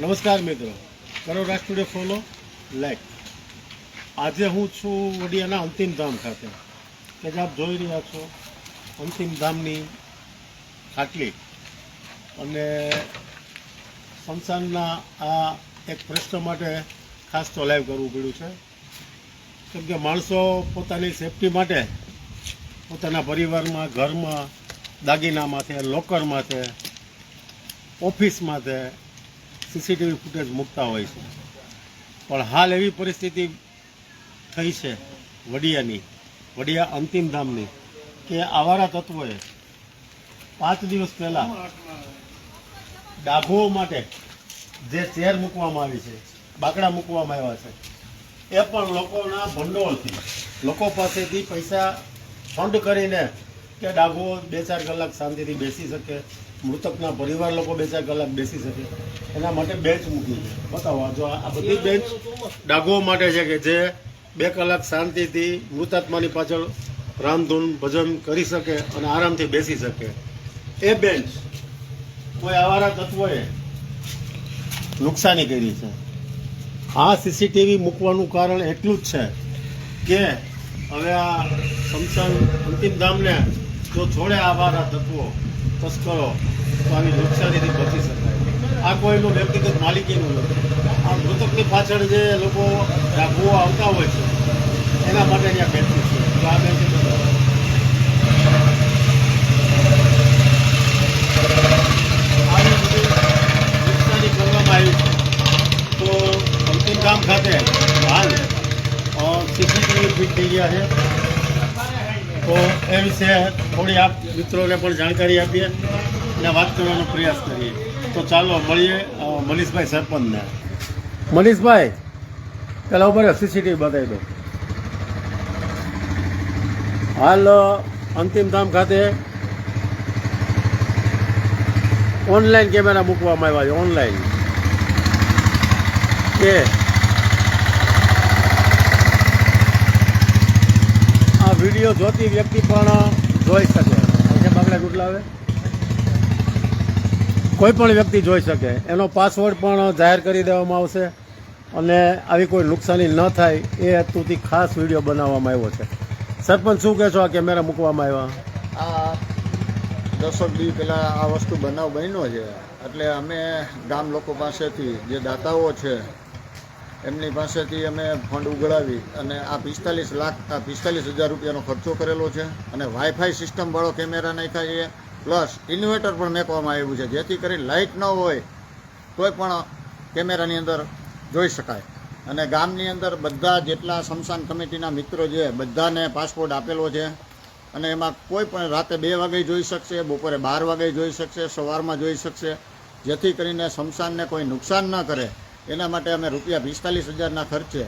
નમસ્કાર મિત્રો. કરો રાષ્ટ્રીય ફોલો લાઈક આજે હું છું વડિયાના અંતિમ ધામ ખાતે. કે જે આપ જોઈ રહ્યા છો, અંતિમ ધામની ખાટલી. અને સંસારના આ એક પ્રશ્ન માટે ખાસ તો લાઈવ કરવું પડ્યું છે. કેમ કે માણસો પોતાની સેફટી માટે, પોતાના પરિવારમાં, ઘરમાં, દાગીના છે લોકર છે ઓફિસ માથે સીસીટીવી ફૂટેજ મૂકતા હોય છે. પણ હાલ એવી પરિસ્થિતિ થઈ છે વડિયાની, વડિયા અંતિમ ધામની, કે આવારા તત્વોએ પાંચ દિવસ પહેલાં ડાભો માટે જે ચેર મૂકવામાં આવી છે, બાકડા મૂકવામાં આવ્યા છે, એ પણ લોકોના ભંડોળથી, લોકો પાસેથી પૈસા ફંડ કરીને કે ડાભો બે ચાર કલાક શાંતિથી બેસી શકે મૃતકના પરિવાર લોકો બે ચાર કલાક બેસી શકે. એના માટે બેન્ચ મૂકી બતાવો જો આ બધી બેન્ચ ડાઘો માટે છે કે જે બે કલાક શાંતિથી મૃતાત્માની પાછળ રામધૂન ભજન કરી શકે અને આરામથી બેસી શકે. એ બેન્ચ કોઈ આવારા તત્વોએ નુકસાની કરી છે. આ સીસીટીવી મૂકવાનું કારણ એટલું જ છે કે હવે આ સમસાન અંતિમ ધામને જો છોડે આવારા તત્વો તસ્કરો તો આવી નુકસાનીથી બચી શકાય. આ કોઈનું વ્યક્તિગત માલિકીનું નથી. આ મૃતકની પાછળ જે લોકો રાખવો આવતા હોય છે, એના માટે ત્યાં બેઠું છે. તો આ બેઠું આવી આવી છે. તો અંતિમ ગામ ખાતે હાલ સીસીટીવી ફીટ થઈ ગયા છે. તો એ વિશે થોડી આપ મિત્રોને પણ જાણકારી આપીએ અને વાત કરવાનો પ્રયાસ કરીએ. તો ચાલો મળીએ મનીષભાઈ સરપંચને. મનીષભાઈ, પેલા ઉપર સીસીટીવી બતાવી દો. હાલ, અંતિમ ધામ ખાતે ઓનલાઈન કેમેરા મૂકવામાં આવ્યા છે ઓનલાઈન કે આ વીડિયો જોતી વ્યક્તિ પણ જોઈ શકે. અહીંયા બાગડા ગુટલા આવે કોઈ પણ વ્યક્તિ જોઈ શકે. એનો પાસવર્ડ પણ જાહેર કરી દેવામાં આવશે. અને આવી કોઈ નુકસાની ન થાય એ હેતુથી ખાસ વીડિયો બનાવવામાં આવ્યો છે. સરપંચ, શું કહેશો? આ કેમેરા મૂકવામાં આવ્યા. આ દસક દી પહેલાં આ વસ્તુ બનાવ બન્યો છે. એટલે અમે ગામ લોકો પાસેથી જે દાતાઓ છે એમની પાસેથી અમે ફંડ ઉઘડાવી અને આ પિસ્તાલીસ લાખ, આ પિસ્તાલીસ હજાર રૂપિયાનો ખર્ચો કરેલો છે અને વાઈફાઈ સિસ્ટમવાળો કેમેરા નાખ્યા છે. પ્લસ ઇન્વર્ટર પણ મેકવામાં આવ્યું છે, જેથી કરી લાઇટ ન હોય કોઈ પણ કેમેરાની અંદર જોઈ શકાય. અને ગામની અંદર બધા જેટલા શમશાન કમિટીના મિત્રો છે, બધાને પાસપોર્ટ આપેલો છે. અને એમાં કોઈ પણ રાતે બે વાગે જોઈ શકશે, બપોરે બાર વાગે જોઈ શકશે, સવારમાં જોઈ શકશે, જેથી કરીને શમશાનને કોઈ નુકસાન ન કરે. એના માટે અમે રૂપિયા પિસ્તાલીસ હજારના ખર્ચે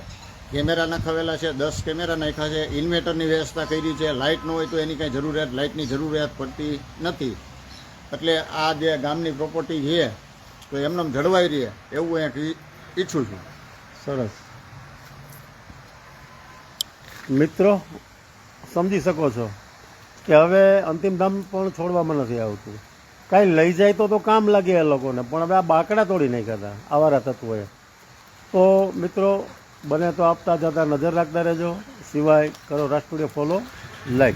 કેમેરા નખાવેલા છે, દસ કેમેરા નાખ્યા છે, ઇન્વેટરની વ્યવસ્થા કરી છે, લાઇટ ન હોય તો એની કંઈ જરૂરિયાત, લાઇટની જરૂરિયાત પડતી નથી. એટલે આ જે ગામની પ્રોપર્ટી છે, તો એમને જળવાઈ રહે એવું અહીંયા ઈચ્છું છું. સરસ. મિત્રો, સમજી શકો છો કે હવે અંતિમ ધામ પણ છોડવામાં નથી આવતું. કાંઈ લઈ જાય તો તો કામ લાગે એ લોકોને, પણ હવે આ બાકડા તોડી નહીં કરતા આવારા તત્વોએ. તો મિત્રો, બને તો આપતા જતા નજર રાખતા રહેજો. સિવાય કરો રાષ્ટ્રીય ફોલો, લાઈક.